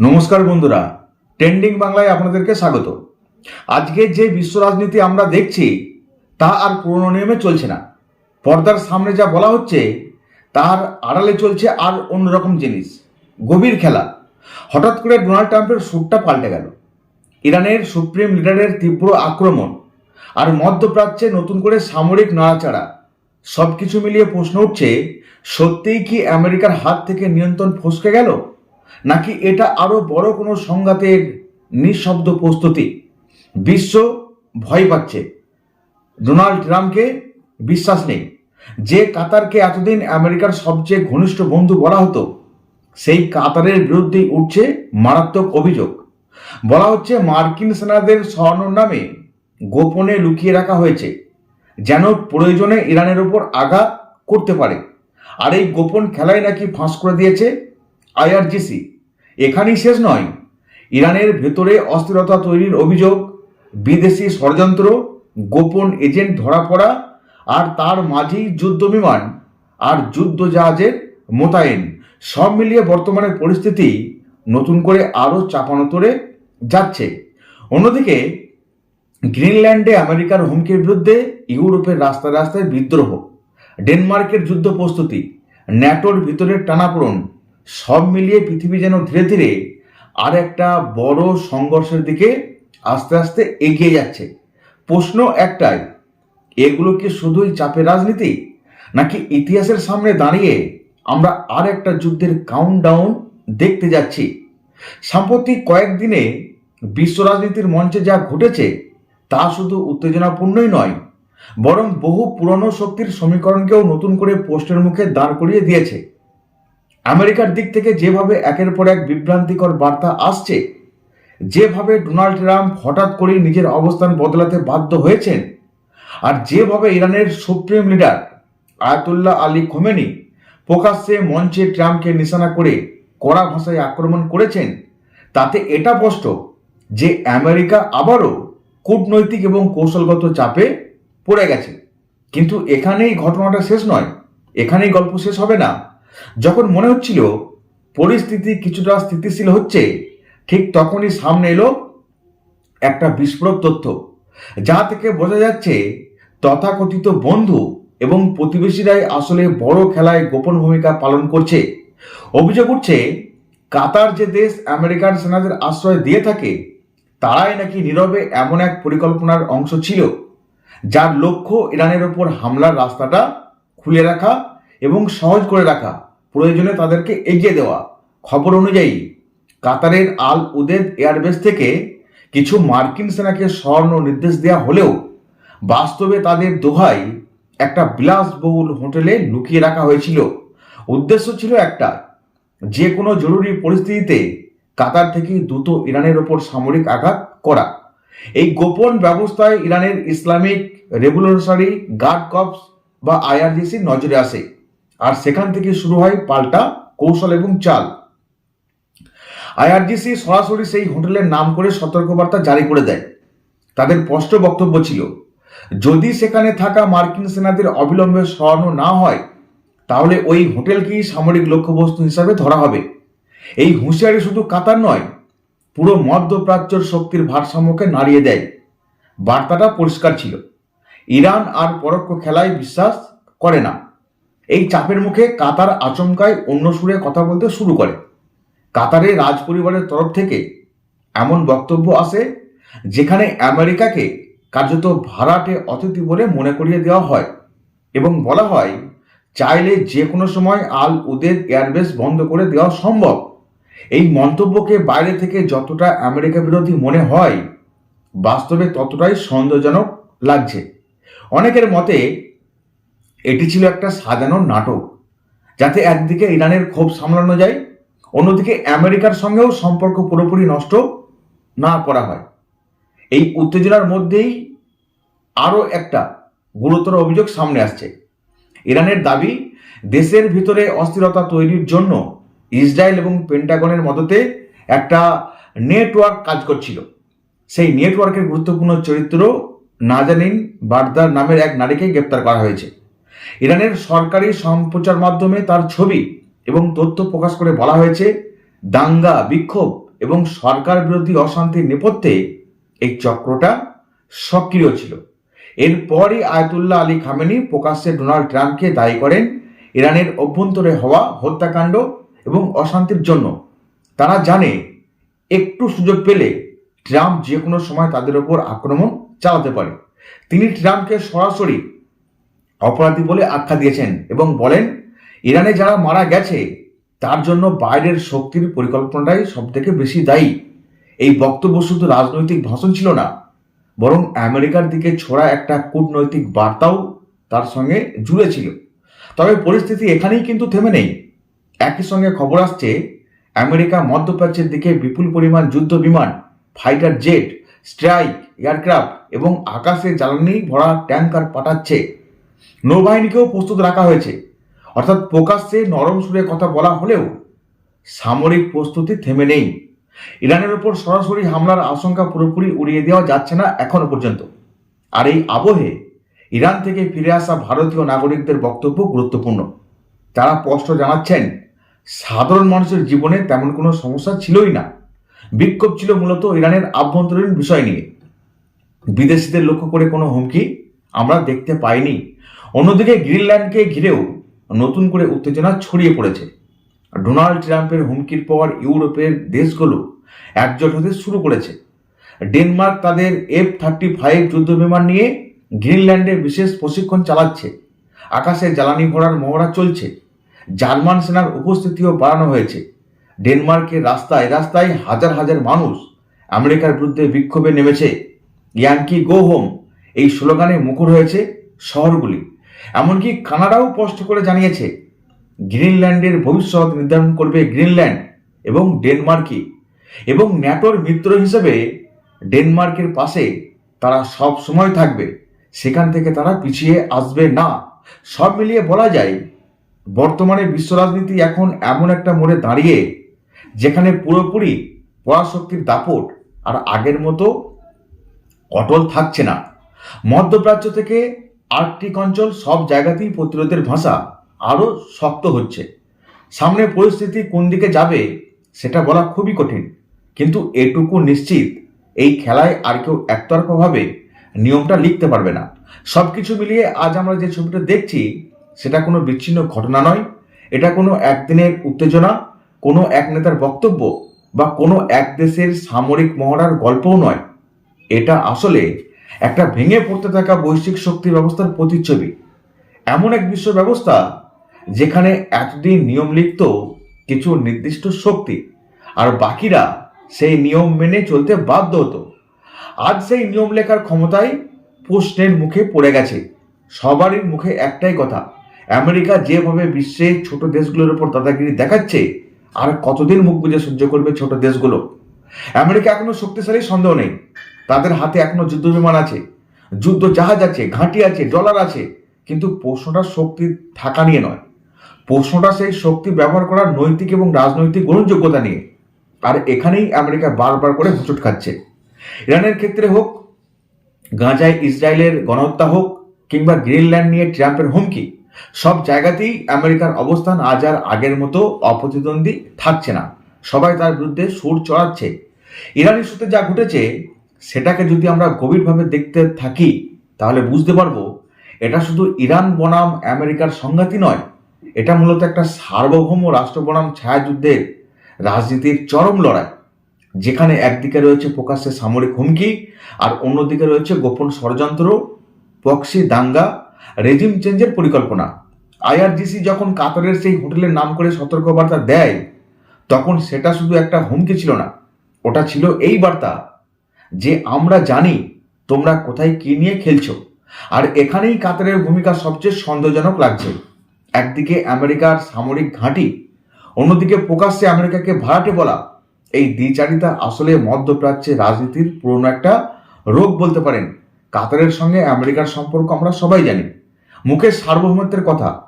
নমস্কার বন্ধুরা, ট্রেন্ডিং বাংলায় আপনাদেরকে স্বাগত। আজকে যে বিশ্ব রাজনীতি আমরা দেখছি, তা আর পুরনো নিয়মে চলছে না। পর্দার সামনে যা বলা হচ্ছে, তার আড়ালে চলছে আর অন্যরকম জিনিস। গভীর খেলা। হঠাৎ করে ডোনাল্ড ট্রাম্পের সুরটা পাল্টে গেল। ইরানের সুপ্রিম লিডারের তীব্র আক্রমণ আর মধ্যপ্রাচ্যে নতুন করে সামরিক নাড়াচাড়া সব কিছু মিলিয়ে প্রশ্ন উঠছে, সত্যিই কি আমেরিকার হাত থেকে নিয়ন্ত্রণ ফসকে গেল? নাকি এটা আরও বড় কোনো সংঘাতের নিঃশব্দ প্রস্তুতি? বিশ্ব ভয় পাচ্ছে। ডোনাল্ড ট্রাম্পকে বিশ্বাস নেই। যে কাতারকে এতদিন আমেরিকার সবচেয়ে ঘনিষ্ঠ বন্ধু বলা হতো, সেই কাতারের বিরুদ্ধেই উঠছে মারাত্মক অভিযোগ। বলা হচ্ছে মার্কিন সেনাদের সরানোর নামে গোপনে লুকিয়ে রাখা হয়েছে, যেন প্রয়োজনে ইরানের ওপর আঘাত করতে পারে। আর এই গোপন খেলায় নাকি ফাঁস করে দিয়েছে আইআরজিসি। এখানেই শেষ নয়। ইরানের ভেতরে অস্থিরতা তৈরির অভিযোগ, বিদেশি ষড়যন্ত্র, গোপন এজেন্ট ধরা পড়া, আর তার মাঝেই যুদ্ধ বিমান আর যুদ্ধ জাহাজের মোতায়েন। সব মিলিয়ে বর্তমানের পরিস্থিতি নতুন করে আরও চাপানোতরে যাচ্ছে। অন্যদিকে, গ্রিনল্যান্ডে আমেরিকার হুমকির বিরুদ্ধে ইউরোপের রাস্তায় রাস্তায় বিদ্রোহ। ডেনমার্কের যুদ্ধ প্রস্তুতি, ন্যাটোর ভিতরের টানাপোড়ন সব মিলিয়ে পৃথিবী যেন ধীরে ধীরে আর একটা বড় সংঘর্ষের দিকে আস্তে আস্তে এগিয়ে যাচ্ছে। প্রশ্ন একটাই, এগুলো কি শুধুই চাপের রাজনীতি, নাকি ইতিহাসের সামনে দাঁড়িয়ে আমরা আর একটা যুদ্ধের কাউন্টডাউন দেখতে যাচ্ছি? সাম্প্রতিক কয়েকদিনে বিশ্ব রাজনীতির মঞ্চে যা ঘটেছে, তা শুধু উত্তেজনাপূর্ণই নয়, বরং বহু পুরনো শক্তির সমীকরণকেও নতুন করে পোস্টের মুখে দাঁড় করিয়ে দিয়েছে। আমেরিকার দিক থেকে যেভাবে একের পর এক বিভ্রান্তিকর বার্তা আসছে, যেভাবে ডোনাল্ড ট্রাম্প হঠাৎ করেই নিজের অবস্থান বদলাতে বাধ্য হয়েছেন, আর যেভাবে ইরানের supreme leader Ayatollah Ali Khamenei প্রকাশ্যে মঞ্চে ট্রাম্পকে নিশানা করে কড়া ভাষায় আক্রমণ করেছেন, তাতে এটা স্পষ্ট যে আমেরিকা আবারও কূটনৈতিক এবং কৌশলগত চাপে পড়ে গেছে। কিন্তু এখানেই ঘটনাটা শেষ নয়, এখানেই গল্প শেষ হবে না। যখন মনে হচ্ছিল পরিস্থিতি কিছুটা স্থিতিশীল হচ্ছে, ঠিক তখনই সামনে এলো একটা বিস্ফোরক তথ্য, যা থেকে বোঝা যাচ্ছে তথাকথিত বন্ধু এবং প্রতিবেশীরাই আসলে বড় খেলায় গোপন ভূমিকা পালন করছে। অভিযোগ উঠছে, কাতার যে দেশ আমেরিকান সেনাদের আশ্রয় দিয়ে থাকে, তারাই নাকি নীরবে এমন এক পরিকল্পনার অংশ ছিল, যার লক্ষ্য ইরানের ওপর হামলার রাস্তাটা খুলে রাখা এবং সহজ করে রাখা। প্রয়োজনে তাদেরকে এগিয়ে দেওয়া। খবর অনুযায়ী, কাতারের আল উদেদ এয়ারবেস থেকে কিছু মার্কিন সেনাকে স্বর্ণ নির্দেশ দেওয়া হলেও, বাস্তবে তাদের দোহাই একটা বিলাসবহুল হোটেলে লুকিয়ে রাখা হয়েছিল। উদ্দেশ্য ছিল একটা, যে কোনো জরুরি পরিস্থিতিতে কাতার থেকে দ্রুত ইরানের ওপর সামরিক আঘাত করা। এই গোপন ব্যবস্থায় ইরানের ইসলামিক রেভলিউশনারি গার্ড কপস বা আইআরজিসি নজরে আসে। সেখান থেকে শুরু হয় পাল্টা কৌশল এবং চাল। আইআরজিসি সরাসরি সেই হোটেলের নাম করে সতর্কবার্তা জারি করে দেয়। তাদের স্পষ্ট বক্তব্য ছিল, যদি সেখানে থাকা মার্কিন সেনাদের অবিলম্বে সরানো না হয়, তাহলে ওই হোটেলকেই সামরিক লক্ষ্যবস্তু হিসাবে ধরা হবে। এই হুঁশিয়ারি শুধু কাতার নয়, পুরো মধ্যপ্রাচ্যর শক্তির ভারসাম্যকে নাড়িয়ে দেয়। বার্তাটা পরিষ্কার ছিল। ইরান আর পরোক্ষ খেলায় বিশ্বাস করে না। এই চাপের মুখে কাতার আচমকায় অন্য সুরে কথা বলতে শুরু করে। কাতারের রাজ পরিবারের তরফ থেকে এমন বক্তব্য আসে, যেখানে আমেরিকাকে কার্যত ভাড়াটে অতিথি বলে মনে করিয়ে দেওয়া হয় এবং বলা হয়, চাইলে যে কোনো সময় আল উদের এয়ারবেস বন্ধ করে দেওয়া সম্ভব। এই মন্তব্যকে বাইরে থেকে যতটা আমেরিকা বিরোধী মনে হয়, বাস্তবে ততটাই সন্দেহজনক লাগছে। অনেকের মতে এটি ছিল একটা সাজানো নাটক, যাতে একদিকে ইরানের ক্ষোভ সামলানো যায়, অন্যদিকে আমেরিকার সঙ্গেও সম্পর্ক পুরোপুরি নষ্ট না করা হয়। এই উত্তেজনার মধ্যেই আরও একটা গুরুতর অভিযোগ সামনে আসছে। ইরানের দাবি, দেশের ভিতরে অস্থিরতা তৈরির জন্য ইসরায়েল এবং পেন্টাগনের মদতে একটা নেটওয়ার্ক কাজ করছিল। সেই নেটওয়ার্কের গুরুত্বপূর্ণ চরিত্র নাজানিন বারদার নামের এক নারীকে গ্রেপ্তার করা হয়েছে। ইরানের সরকারি সম্প্রচার মাধ্যমে তার ছবি এবং তথ্য প্রকাশ করে বলা হয়েছে, দাঙ্গা, বিক্ষোভ এবং সরকার বিরোধী অশান্তির নেপথ্যে এই চক্রটা সক্রিয় ছিল। এরপরই আয়তুল্লাহ আলী খামেনি প্রকাশ্যে ডোনাল্ড ট্রাম্পকে দায়ী করেন ইরানের অভ্যন্তরে হওয়া হত্যাকাণ্ড এবং অশান্তির জন্য। তারা জানে, একটু সুযোগ পেলে ট্রাম্প যে কোনো সময় তাদের ওপর আক্রমণ চালাতে পারে। তিনি ট্রাম্পকে সরাসরি অপরাধী বলে আখ্যা দিয়েছেন এবং বলেন, ইরানে যারা মারা গেছে, তার জন্য বাইরের শক্তির পরিকল্পনাটাই সব থেকে বেশি দায়ী। এই বক্তব্য শুধু রাজনৈতিক ভাষণ ছিল না, বরং আমেরিকার দিকে ছোড়া একটা কূটনৈতিক বার্তাও তার সঙ্গে জুড়ে ছিল। তবে পরিস্থিতি এখানেই কিন্তু থেমে নেই। একই সঙ্গে খবর আসছে, আমেরিকা মধ্যপ্রাচ্যের দিকে বিপুল পরিমাণ যুদ্ধ বিমান ফাইটার জেট, স্ট্রাইক, এয়ারক্রাফট এবং আকাশে জ্বালানি ভরা ট্যাঙ্কার পাঠাচ্ছে। নৌবাহিনীকেও প্রস্তুত রাখা হয়েছে। অর্থাৎ প্রকাশ্যে নরম সুরে কথা বলা হলেও সামরিক প্রস্তুতি থেমে নেই। ইরানের উপর সরাসরি হামলার আশঙ্কা পুরোপুরি উড়িয়ে দেওয়া যাচ্ছে না এখনও পর্যন্ত। আর এই আবহে ইরান থেকে ফিরে আসা ভারতীয় নাগরিকদের বক্তব্য গুরুত্বপূর্ণ। তারা স্পষ্ট জানাচ্ছেন, সাধারণ মানুষের জীবনে তেমন কোনো সমস্যা ছিলই না। বিক্ষোভ ছিল মূলত ইরানের আভ্যন্তরীণ বিষয় নিয়ে। বিদেশিদের লক্ষ্য করে কোনো হুমকি আমরা দেখতে পাইনি। অন্যদিকে গ্রিনল্যান্ডকে ঘিরেও নতুন করে উত্তেজনা ছড়িয়ে পড়েছে। ডোনাল্ড ট্রাম্পের হুমকির পর ইউরোপের দেশগুলো একজোট হতে শুরু করেছে। ডেনমার্ক তাদের এফ থার্টি ফাইভ যুদ্ধবিমান নিয়ে গ্রিনল্যান্ডে বিশেষ প্রশিক্ষণ চালাচ্ছে। আকাশে জ্বালানি ভরার মহড়া চলছে। জার্মান সেনার উপস্থিতিও বাড়ানো হয়েছে। ডেনমার্কের রাস্তায় রাস্তায় হাজার হাজার মানুষ আমেরিকার বিরুদ্ধে বিক্ষোভে নেমেছে। ইয়াঙ্কি গো হোম এই স্লোগানে মুখর হয়েছে শহরগুলি। এমনকি কানাডাও স্পষ্ট করে জানিয়েছে, গ্রিনল্যান্ডের ভবিষ্যৎ নির্ধারণ করবে গ্রিনল্যান্ড এবং ডেনমার্কই। এবং ন্যাটোর মিত্র হিসেবে ডেনমার্কের পাশে তারা সব সময় থাকবে, সেখান থেকে তারা পিছিয়ে আসবে না। সব মিলিয়ে বলা যায়, বর্তমানে বিশ্ব রাজনীতি এখন এমন একটা মোড়ে দাঁড়িয়ে, যেখানে পুরোপুরি পরাশক্তির দাপট আর আগের মতো অটল থাকছে না। মধ্যপ্রাচ্য থেকে আর্কটিক অঞ্চল সব জায়গাতেই প্রতিরোধের ভাষা আরও শক্ত হচ্ছে। সামনে পরিস্থিতি কোন দিকে যাবে সেটা বলা খুবই কঠিন। কিন্তু এটুকু নিশ্চিত, এই খেলায় আর কেউ একতরফাভাবে নিয়মটা লিখতে পারবে না। সব কিছু মিলিয়ে আজ আমরা যে ছবিটা দেখছি, সেটা কোনো বিচ্ছিন্ন ঘটনা নয়। এটা কোনো একদিনের উত্তেজনা, কোনো এক নেতার বক্তব্য বা কোনো এক দেশের সামরিক মহড়ার গল্পও নয়। এটা আসলে একটা ভেঙে পড়তে থাকা বৈশ্বিক শক্তি ব্যবস্থার প্রতিচ্ছবি। এমন এক বিশ্ব ব্যবস্থা যেখানে এতদিন নিয়ম লিখত কিছু নির্দিষ্ট শক্তি আর বাকিরা সেই নিয়ম মেনে চলতে বাধ্য হতো। আজ সেই নিয়ম লেখার ক্ষমতায় প্রশ্নের মুখে পড়ে গেছে। সবারই মুখে একটাই কথা, আমেরিকা যেভাবে বিশ্বে ছোট দেশগুলোর উপর দাদাগিরি দেখাচ্ছে, আর কতদিন মুখ বুঝে সহ্য করবে ছোট দেশগুলো? আমেরিকা এখনও শক্তিশালী, সন্দেহ নেই। তাদের হাতে এখনও যুদ্ধ বিমান আছে, যুদ্ধ জাহাজ আছে, ঘাঁটি আছে, ডলার আছে, কিন্তু প্রশ্নটা শক্তি থাকা নিয়ে নয়। প্রশ্নটা সেই শক্তি ব্যবহার করার নৈতিক এবং রাজনৈতিক গ্রহণযোগ্যতা নিয়ে। আর এখানেই আমেরিকা বারবার করে হুচট খাচ্ছে। ইরানের ক্ষেত্রে হোক, গাঁজায় ইসরায়েলের গণহত্যা হোক, কিংবা গ্রিনল্যান্ড নিয়ে ট্রাম্পের হুমকি, সব জায়গাতেই আমেরিকার অবস্থান আজ আর আগের মতো অপ্রতিদ্বন্দ্বী থাকছে না। সবাই তার বিরুদ্ধে সুর চড়াচ্ছে। ইরান ইস্যুতে যা ঘটেছে সেটাকে যদি আমরা গভীরভাবে দেখতে থাকি, তাহলে বুঝতে পারব এটা শুধু ইরান বনাম আমেরিকার সংঘাতই নয়, এটা মূলত একটা সার্বভৌম রাষ্ট্র বনাম ছায়াযুদ্ধের রাজনীতির চরম লড়াই, যেখানে একদিকে রয়েছে প্রকাশ্যে সামরিক হুমকি আর অন্যদিকে রয়েছে গোপন ষড়যন্ত্র, পক্সি দাঙ্গা রেজিম চেঞ্জের পরিকল্পনা। আইআরজিসি যখন কাতারের সেই হোটেলের নাম করে সতর্কবার্তা দেয়, তখন সেটা শুধু একটা হুমকি ছিল না, ওটা ছিল এই বার্তা যে আমরা জানি তোমরা কোথায় কি নিয়ে খেলছো। আর এখানেই কাতারের ভূমিকা সবচেয়ে সন্দেহজনক লাগছে। একদিকে আমেরিকার সামরিক ঘাঁটি, অন্যদিকে প্রকাশ্যে আমেরিকাকে ভাড়াটে বলা। এই দ্বিচারিতা আসলে মধ্যপ্রাচ্যে রাজনীতির পুরনো একটা রোগ বলতে পারেন। কাতারের সঙ্গে আমেরিকার সম্পর্ক আমরা সবাই জানি। মুখের সার্বভৌমত্বের কথা।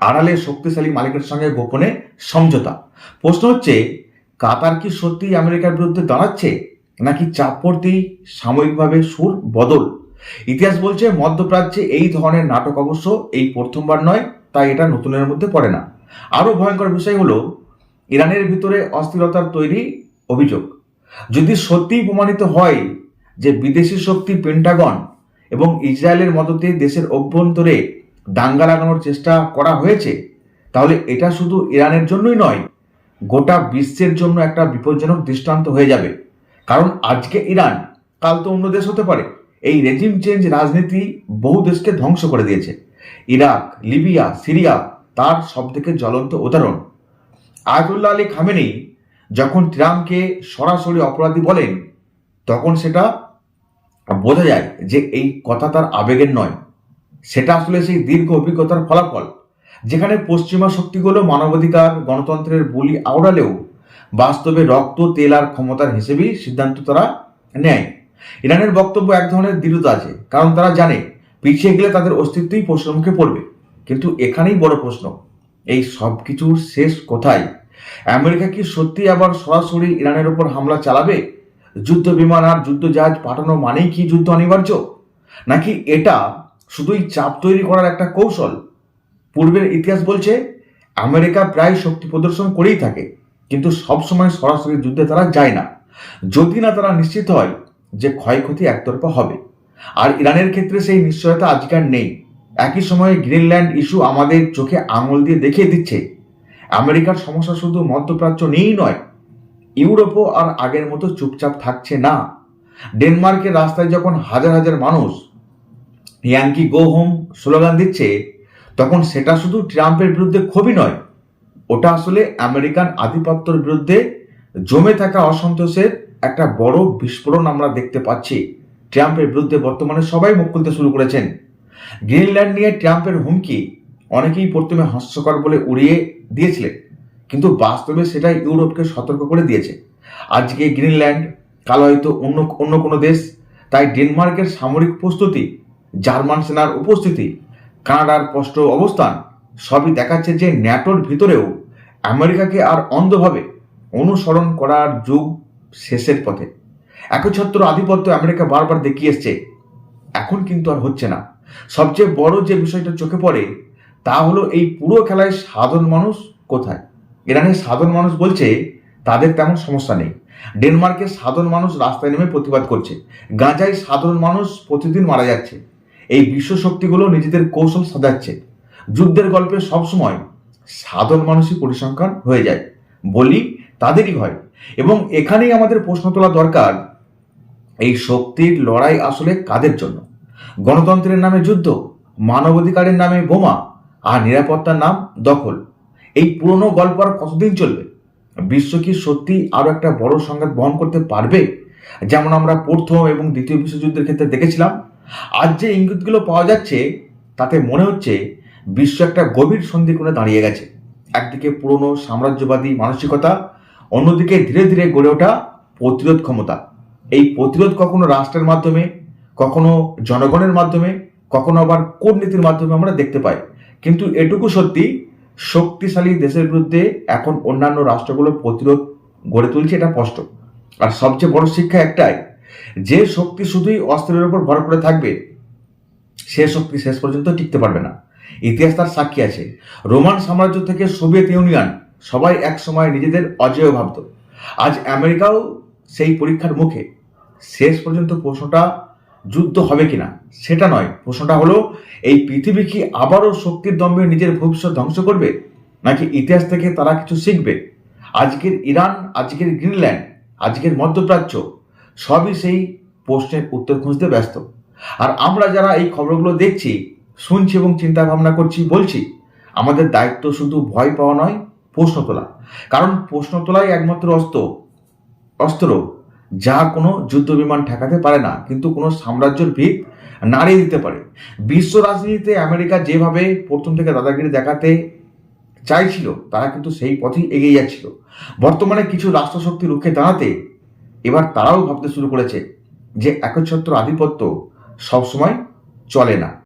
আড়ালে শক্তিশালী মালিকের সঙ্গে গোপনে সমঝোতা। প্রশ্ন হচ্ছে, কাতার কি সত্যি আমেরিকার বিরুদ্ধে দাঁড়াচ্ছে? নাকি চাপ পড়তেই সাময়িকভাবে সুর বদল? ইতিহাস বলছে, মধ্যপ্রাচ্যে এই ধরনের নাটক অবশ্য এই প্রথমবার নয়, তাই এটা নতুনের মধ্যে পড়ে না। আরও ভয়ঙ্কর বিষয় হলো, ইরানের ভিতরে অস্থিরতার তৈরি অভিযোগ। যদি সত্যিই প্রমাণিত হয় যে বিদেশি শক্তি পেন্টাগন এবং ইসরায়েলের মদতে দেশের অভ্যন্তরে দাঙ্গা লাগানোর চেষ্টা করা হয়েছে, তাহলে এটা শুধু ইরানের জন্যই নয়, গোটা বিশ্বের জন্য একটা বিপজ্জনক দৃষ্টান্ত হয়ে যাবে। কারণ আজকে ইরান, কাল তো অন্য দেশ হতে পারে। এই রেজিম চেঞ্জ রাজনীতি বহু দেশকে ধ্বংস করে দিয়েছে। ইরাক, লিবিয়া, সিরিয়া, তার সবথেকে জ্বলন্ত উদাহরণ। আয়াতুল্লাহ আলী খামেনি যখন ট্রাম্পকে সরাসরি অপরাধী বলেন, তখন সেটা বোঝা যায় যে এই কথা তার আবেগের নয়। সেটা আসলে সেই দীর্ঘ অভিজ্ঞতার ফলাফল, যেখানে পশ্চিমা শক্তিগুলো মানবাধিকার, গণতন্ত্রের বলি আওড়ালেও বাস্তবে রক্ত, তেল আর ক্ষমতার হিসেবেই সিদ্ধান্ত তারা নেয়। ইরানের বক্তব্য এক ধরনের দৃঢ়তা আছে, কারণ তারা জানে, পিছিয়ে গেলে তাদের অস্তিত্বই প্রশ্নের মুখে পড়বে। কিন্তু এখানেই বড় প্রশ্ন, এই সব কিছুর শেষ কোথায়? আমেরিকা কি সত্যি আবার সরাসরি ইরানের উপর হামলা চালাবে? যুদ্ধ বিমান আর যুদ্ধ জাহাজ পাঠানো মানেই কি যুদ্ধ অনিবার্য? নাকি এটা শুধুই চাপ তৈরি করার একটা কৌশল? পূর্বের ইতিহাস বলছে, আমেরিকা প্রায় শক্তি প্রদর্শন করেই থাকে। কিন্তু সবসময় সরাসরি যুদ্ধে তারা যায় না। যদি না তারা নিশ্চিত হয় যে ক্ষয়ক্ষতি একতরফা হবে। আর ইরানের ক্ষেত্রে সেই নিশ্চয়তা আজকাল নেই। একই সময়ে গ্রিনল্যান্ড ইস্যু আমাদের চোখে আঙুল দিয়ে দেখিয়ে দিচ্ছে। আমেরিকার সমস্যা শুধু মধ্যপ্রাচ্য নিয়েই নয়, ইউরোপও আর আগের মতো চুপচাপ থাকছে না। ডেনমার্কের রাস্তায় যখন হাজার হাজার মানুষ ইয়াঙ্কি গো হোম স্লোগান দিচ্ছে, তখন সেটা শুধু ট্রাম্পের বিরুদ্ধে ক্ষোভই নয় ওটা আসলে আমেরিকান আধিপত্যর বিরুদ্ধে জমে থাকা অসন্তোষের একটা বড় বিস্ফোরণ আমরা দেখতে পাচ্ছি। ট্রাম্পের বিরুদ্ধে বর্তমানে সবাই মুখ খুলতে শুরু করেছেন। গ্রিনল্যান্ড নিয়ে ট্রাম্পের হুমকি অনেকেই প্রথমে হাস্যকর বলে উড়িয়ে দিয়েছিলেন, কিন্তু বাস্তবে সেটা ইউরোপকে সতর্ক করে দিয়েছে। আজকে গ্রিনল্যান্ড, কাল হয়তো অন্য অন্য কোনো দেশ, তাই ডেনমার্কের সামরিক প্রস্তুতি, জার্মান সেনার উপস্থিতি, কানাডার স্পষ্ট অবস্থান সবই দেখাচ্ছে যে ন্যাটোর ভিতরেও আমেরিকাকে আর অন্ধভাবে অনুসরণ করার যুগ শেষের পথে। একচ্ছত্র আধিপত্য আমেরিকা বারবার দেখিয়ে এসছে। এখন কিন্তু আর হচ্ছে না। সবচেয়ে বড় যে বিষয়টা চোখে পড়ে, তা হলো এই পুরো খেলায় সাধারণ মানুষ কোথায়? ইরানের সাধারণ মানুষ বলছে, তাদের তেমন সমস্যা নেই। ডেনমার্কের সাধারণ মানুষ রাস্তায় নেমে প্রতিবাদ করছে। গাঁজায় সাধারণ মানুষ প্রতিদিন মারা যাচ্ছে। এই বিশ্ব শক্তিগুলো নিজেদের কৌশল সাজাচ্ছে। যুদ্ধের গল্পে সবসময় সাধারণ মানুষই পরিসংখ্যান হয়ে যায়। বলি তাদেরই হয়। এবং এখানেই আমাদের প্রশ্ন তোলা দরকার, এই শক্তির লড়াই আসলে কাদের জন্য? গণতন্ত্রের নামে যুদ্ধ, মানবাধিকারের নামে বোমা, আর নিরাপত্তার নাম দখল। এই পুরনো গল্প আর কতদিন চলবে? বিশ্ব কি সত্যি আরও একটা বড় সংঘাত বহন করতে পারবে? যেমন আমরা প্রথম এবং দ্বিতীয় বিশ্বযুদ্ধের ক্ষেত্রে দেখেছিলাম। আজ যে ইঙ্গিতগুলো পাওয়া যাচ্ছে, তাতে মনে হচ্ছে বিশ্ব একটা গভীর সন্ধিকোণে দাঁড়িয়ে গেছে। একদিকে পুরনো সাম্রাজ্যবাদী মানসিকতা, অন্যদিকে ধীরে ধীরে গড়ে ওঠা প্রতিরোধ ক্ষমতা। এই প্রতিরোধ কখনো রাষ্ট্রের মাধ্যমে, কখনো জনগণের মাধ্যমে, কখনো আবার কূটনীতির মাধ্যমে আমরা দেখতে পাই। কিন্তু এটুকু সত্যি, শক্তিশালী দেশের বিরুদ্ধে এখন অন্যান্য রাষ্ট্রগুলো প্রতিরোধ গড়ে তুলছে এটা স্পষ্ট। আর সবচেয়ে বড় শিক্ষা একটাই, যে শক্তি শুধুই অস্ত্রের উপর ভর করে থাকবে, সে শক্তি শেষ পর্যন্ত টিকতে পারবে না। ইতিহাস তার সাক্ষী আছে। রোমান সাম্রাজ্য থেকে সোভিয়েত ইউনিয়ন, সবাই এক সময় নিজেদের অজেয় ভাবত। আজ আমেরিকাও সেই পরীক্ষার মুখে। শেষ পর্যন্ত প্রশ্নটা যুদ্ধ হবে কিনা, সেটা নয়। প্রশ্নটা হলো, এই পৃথিবী কি আবারও শক্তির দম্ভে নিজের ভবিষ্যৎ ধ্বংস করবে, নাকি ইতিহাস থেকে তারা কিছু শিখবে? আজকের ইরান, আজকের গ্রিনল্যান্ড, আজকের মধ্যপ্রাচ্য, সবই সেই প্রশ্নের উত্তর খুঁজতে ব্যস্ত। আর আমরা যারা এই খবরগুলো দেখছি শুনছি এবং চিন্তা ভাবনা করছি, বলছি, আমাদের দায়িত্ব শুধু ভয় পাওয়া নয়, প্রশ্ন তোলা। কারণ প্রশ্ন তোলাই একমাত্র অস্ত্র অস্ত্র, যা কোনো যুদ্ধ বিমান ঠেকাতে পারে না, কিন্তু কোনো সাম্রাজ্যের ভিত নাড়িয়ে দিতে পারে। বিশ্ব রাজনীতিতে আমেরিকা যেভাবে প্রথম থেকে দাদাগিরি দেখাতে চাইছিল, তারা কিন্তু সেই পথেই এগিয়ে যাচ্ছিল। বর্তমানে কিছু রাষ্ট্রশক্তি রুখে দাঁড়াতে এবার তারাও ভাবতে শুরু করেছে যে একচ্ছত্র আধিপত্য সবসময় চলে না।